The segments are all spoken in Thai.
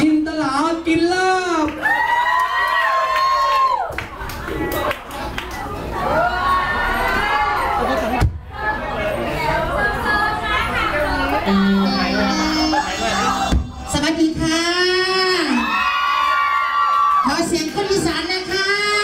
จินตลากินลาบ สวัสดีค่ะ ขอเสียงคนอีสานนะคะ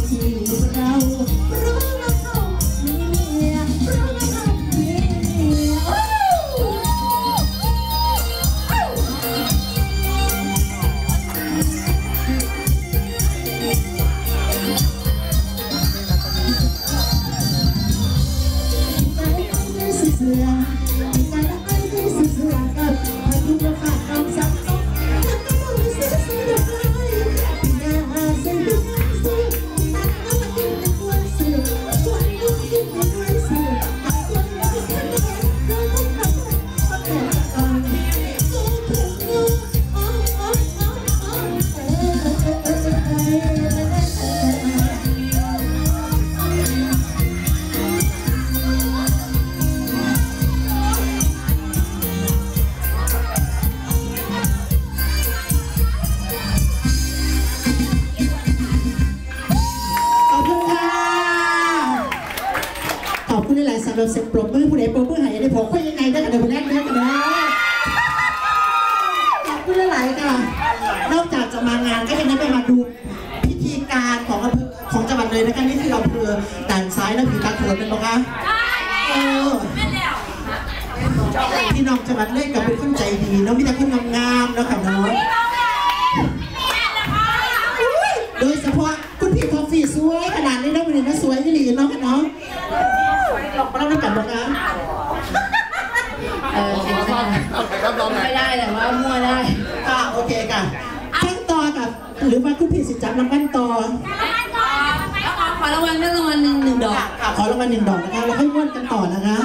มุ ขอบคุณหลายๆสำหรับเสียงปรบมือผู้ใดปรบมือใหายได้ผมค่อยยังไงได้กันเดี๋ยวผมแรกได้กันนะขอบคุณหลายๆค่ะ นอกจากจะมางานก็ยังได้ไปมาดูพิธีการของอำเภอของจังหวัดเลยนะคะนี่คืออำเภอด่านซ้ายและผีตาโขนเป็นปะคะเออพี่น้องจังหวัดเลยกับเป็นคนใจดีเนาะมีแต่คนงามๆเนาะค่ะเนาะโดยเฉพาะคุณพี่ทอฟฟี่สวยขนาดนี้นะวันนี้นะสวยที่หลีเนาะค่ะเนาะลองมาเล่าด้วยกันนะคะ เออไม่ได้ แต่ว่ามั่วได้ อ่าโอเคค่ะขั้นตอนกับหรือว่าคุณพี่สิจับรางวัลต่อขอรางวัลเรื่องรางวัลหนึ่งหนึ่งดอก ค่ะขอรางวัลหนึ่งดอกนะคะแล้วค่อยม้วนกันต่อนะคะ